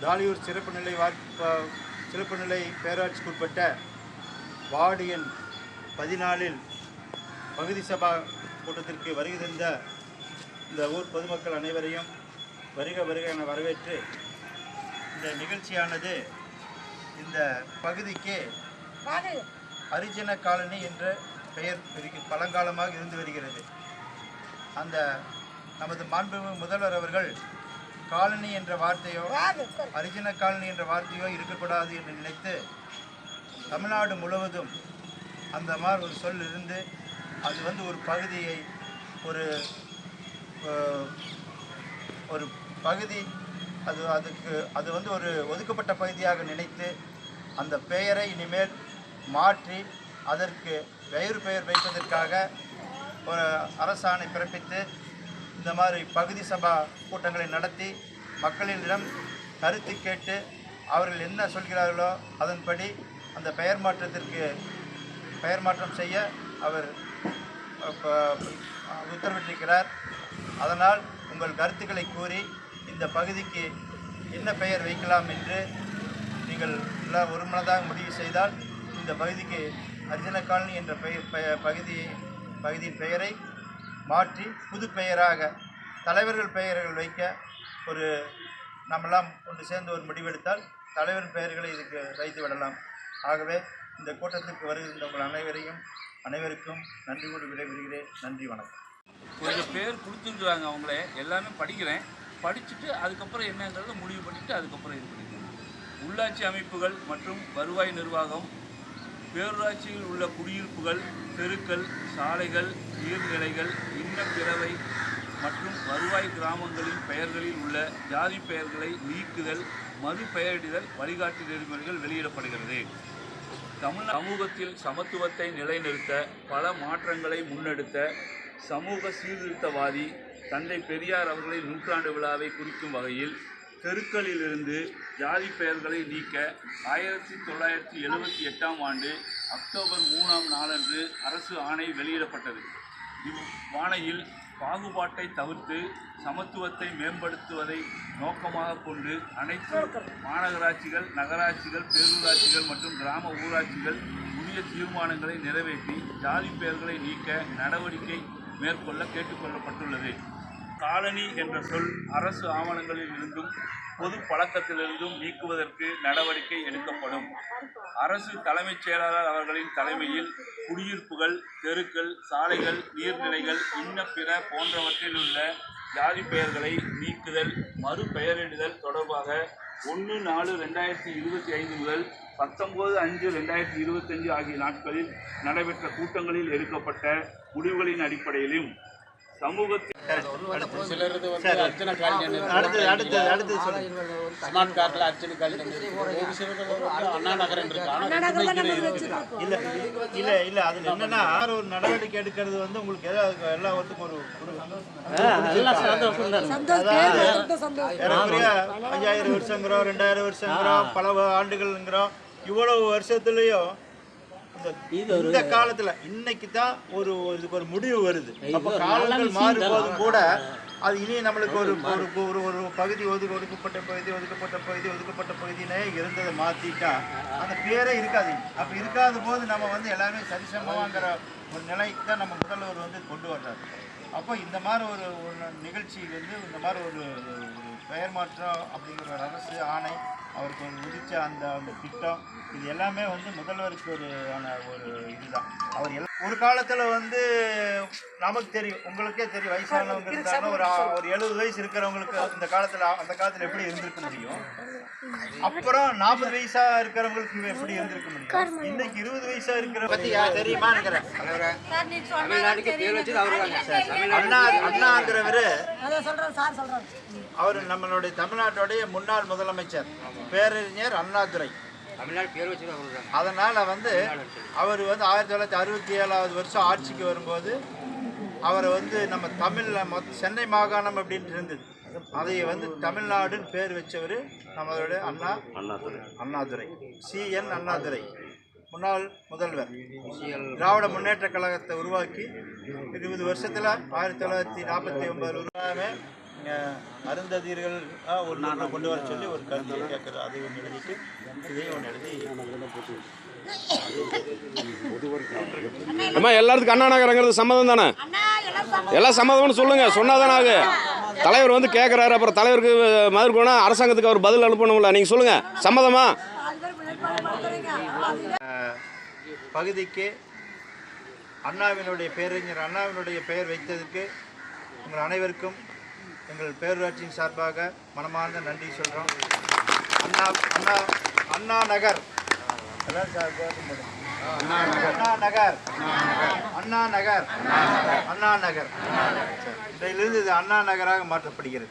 தாலியூர் சிறப்பு நிலை சிறப்பு நிலை பேராட்சிக்குட்பட்ட வார்டு எண் பதினாலில் பகுதி சபா கூட்டத்திற்கு வருகை தந்த இந்த ஊர் பொதுமக்கள் அனைவரையும் வருக வருக என வரவேற்று இந்த நிகழ்ச்சியானது இந்த பகுதிக்கு ஹரிஜன காலனி என்ற பெயர் பழங்காலமாக இருந்து வருகிறது. அந்த நமது மாண்புமிகு முதல்வர் அவர்கள் காலனி என்ற வார்த்தையோ ஹரிஜன காலனி என்ற வார்த்தையோ இருக்கக்கூடாது என்று நினைத்து தமிழ்நாடு முழுவதும் அந்த மாதிரி ஒரு சொல் இருந்து அது வந்து ஒரு பகுதியை ஒரு ஒரு பகுதி அது அதுக்கு அது வந்து ஒரு ஒதுக்கப்பட்ட பகுதியாக நினைத்து அந்த பெயரை இனிமேல் மாற்றி அதற்கு வேறு பெயர் வைப்பதற்காக ஒரு அரசாணை பிறப்பித்து இந்த மாதிரி பகுதி சபா கூட்டங்களை நடத்தி மக்களிடம் கருத்து கேட்டு அவர்கள் என்ன சொல்கிறார்களோ அதன்படி அந்த பெயர் மாற்றத்திற்கு பெயர் மாற்றம் செய்ய அவர் உத்தரவிட்டிருக்கிறார். அதனால் உங்கள் கருத்துக்களை கூறி இந்த பகுதிக்கு என்ன பெயர் வைக்கலாம் என்று நீங்கள் எல்லாம் ஒருமனதாக முடிவு செய்தால் இந்த பகுதிக்கு அரிசன காலனி என்ற பெயர் பகுதி பகுதியின் பெயரை மாற்றி புது பெயராக தலைவர்கள் பெயர்கள் வைக்க ஒரு நம்மெல்லாம் ஒன்று சேர்ந்து ஒரு முடிவெடுத்தால் தலைவர் பெயர்களை இதுக்கு வைத்து விடலாம். ஆகவே இந்த கூட்டத்திற்கு வருகின்ற உங்கள் அனைவரையும் அனைவருக்கும் நன்றி கூறி விடைபெறுகிறேன். நன்றி வணக்கம். கொஞ்சம் பேர் கொடுத்துருக்குறாங்க அவங்களே. எல்லாமே படிக்கிறேன். படிச்சுட்டு அதுக்கப்புறம் என்னங்கிறத முடிவு பண்ணிவிட்டு அதுக்கப்புறம் இது பண்ணிக்கிறேன் உள்ளாட்சி அமைப்புகள் மற்றும் வருவாய் நிர்வாகம் பேரூராட்சியில் உள்ள குடியிருப்புகள் தெருக்கள் சாலைகள் நீர்நிலைகள் இன்ன பிறவை மற்றும் வருவாய் கிராமங்களின் பெயர்களில் உள்ள ஜாதி பெயர்களை நீக்குதல் மறுபெயரிடுதல் வழிகாட்டு நெறிமுறைகள் வெளியிடப்படுகிறது. தமிழ் சமூகத்தில் சமத்துவத்தை நிலைநிறுத்த பல மாற்றங்களை முன்னெடுத்த சமூக சீர்திருத்தவாதி தந்தை பெரியார் அவர்களின் நூற்றாண்டு விழாவை குறிக்கும் வகையில் தெருக்களிலிருந்து ஜாதி பெயர்களை நீக்க ஆயிரத்தி தொள்ளாயிரத்தி எழுபத்தி எட்டாம் ஆண்டு அக்டோபர் மூணாம் நாளன்று அரசு ஆணை வெளியிடப்பட்டது. இவ்வாணையில் பாகுபாட்டை தவிர்த்து சமத்துவத்தை மேம்படுத்துவதை நோக்கமாக கொண்டு அனைத்து மாநகராட்சிகள் நகராட்சிகள் பேரூராட்சிகள் மற்றும் கிராம ஊராட்சிகள் உரிய தீர்மானங்களை நிறைவேற்றி ஜாதி பெயர்களை நீக்க நடவடிக்கை மேற்கொள்ள கேட்டுக்கொள்ளப்பட்டுள்ளது. காலனி என்ற சொல் அரசு ஆவணங்களில் இருந்தும் பொது பழக்கத்திலிருந்தும் நீக்குவதற்கு நடவடிக்கை எடுக்கப்படும். அரசு தலைமைச் செயலாளர் அவர்களின் தலைமையில் குடியிருப்புகள் தெருக்கள் சாலைகள் நீர்நிலைகள் இன்ன பிற போன்றவற்றில் உள்ள ஜாதி பெயர்களை நீக்குதல் மறுபெயரிடுதல் தொடர்பாக ஒன்று நாலு ரெண்டாயிரத்தி இருபத்தி ஐந்து முதல் பத்தொம்போது அஞ்சு ரெண்டாயிரத்தி இருபத்தஞ்சு ஆகிய நாட்களில் நடைபெற்ற கூட்டங்களில் எடுக்கப்பட்ட முடிவுகளின் அடிப்படையிலும் சமூகத்தில் சிலரது வந்து அர்ச்சனை காலனி அடுத்தது அடுத்தது அடுத்தது சொல்லுங்க ஸ்மார்ட் கார்டில் அர்ச்சனை காலனி ஒரு சிலர் வந்து அண்ணா நகரம் இருக்கு. ஆனால் இல்ல இல்ல இல்ல அதுல என்னன்னா ஒரு நடவடிக்கை எடுக்கிறது வந்து உங்களுக்கு ஏதாவது எல்லாத்துக்கும் ஒரு ஏறக்குறைய அஞ்சாயிரம் வருஷங்கிறோம் ரெண்டாயிரம் வருஷங்கிறோம் பல ஆண்டுகள்ங்கிறோம். இவ்வளவு வருஷத்துலயும் இந்த இந்த காலத்துல இன்னைக்கு தான் ஒரு இதுக்கு ஒரு முடிவு வருது. அப்ப காலங்கள் மாறும்போதும் கூட அது இனி நம்மளுக்கு ஒரு ஒரு ஒரு ஒரு பகுதி ஒதுக்கு ஒதுக்கப்பட்ட பகுதி ஒதுக்கப்பட்ட பகுதி ஒதுக்கப்பட்ட பகுதினே இருந்ததை மாத்திட்டா அந்த பேரே இருக்காது. அப்ப இருக்காத போது நம்ம வந்து எல்லாமே சரிசமமாங்கிற ஒரு நிலைக்கு தான் நம்ம முதல்வர் வந்து கொண்டு வர்றாரு. அப்போ இந்த மாதிரி ஒரு ஒரு நிகழ்ச்சி வந்து இந்த மாதிரி ஒரு ஒரு பெயர் மாற்றம் அப்படிங்கிற ஒரு அரசு ஆணை அவருக்கு ஒரு விதிச்ச அந்த அந்த திட்டம் இது எல்லாமே வந்து முதல்வருக்கு ஒரு ஆன ஒரு இதுதான். அவர் எல்லா ஒரு காலத்தில் வந்து நமக்கு தெரியும் உங்களுக்கே தெரியும் வயசானவங்க இருந்தாலும் ஒரு ஒரு எழுபது வயசு இருக்கிறவங்களுக்கு இந்த காலத்தில் அந்த காலத்தில் எப்படி இருந்திருக்க முடியும்? அப்புறம் நாற்பது வயசா இருக்கிறவங்களுக்கு எப்படி இருந்திருக்க முடியும்? இன்னைக்கு இருபது வயசா இருக்கிற அண்ணா அண்ணாங்கிறவரு அவர். நம்மளுடைய தமிழ்நாட்டுடைய முன்னாள் முதலமைச்சர் பேரறிஞர் அண்ணாதுரை. பேர் அதனால வந்து அவர் வந்து ஆயிரத்தி தொள்ளாயிரத்தி அறுபத்தி ஏழாவது வருஷம் ஆட்சிக்கு வரும்போது அவரை வந்து நம்ம தமிழில் மொத்த சென்னை மாகாணம் அப்படின்ட்டு இருந்தது. அதை வந்து தமிழ்நாடுன்னு பேர் வச்சவர் நம்மளுடைய அண்ணா அண்ணாதுரை. சிஎன் அண்ணாதுரை. முன்னாள் முதல்வர். திராவிட முன்னேற்ற கழகத்தை உருவாக்கி இருபது வருஷத்தில் ஆயிரத்தி தொள்ளாயிரத்தி நாற்பத்தி ஒன்பது உருவாகவே அருந்ததியர்கள் ஒரு நாட்டை கொண்டு வர சொல்லி ஒரு கருத்தை கேட்குறது அதை ஒன்று எழுதிட்டு இதையும் ஒன்று எழுதி. அம்மா எல்லாத்துக்கும் அண்ணா நகரங்கிறது சம்மதம் தானே? எல்லாம் சம்மதம்னு சொல்லுங்க. சொன்னாதானே ஆகு தலைவர் வந்து கேட்குறாரு அப்புறம் தலைவருக்கு மதுர் அரசாங்கத்துக்கு அவர் பதில் அனுப்பணும்ல. நீங்கள் சொல்லுங்க. சம்மதமா? பகுதிக்கு அண்ணாவினுடைய பேரறிஞர் அண்ணாவினுடைய பெயர் வைத்ததற்கு உங்கள் அனைவருக்கும் எங்கள் பேரூராட்சியின் சார்பாக மனமார்ந்த நன்றி சொல்கிறோம் அண்ணா அண்ணா அண்ணா நகர். அண்ணா நகர். அண்ணா நகர். அண்ணா நகர். இதிலிருந்து இது அண்ணா நகராக மாற்றப்படுகிறது.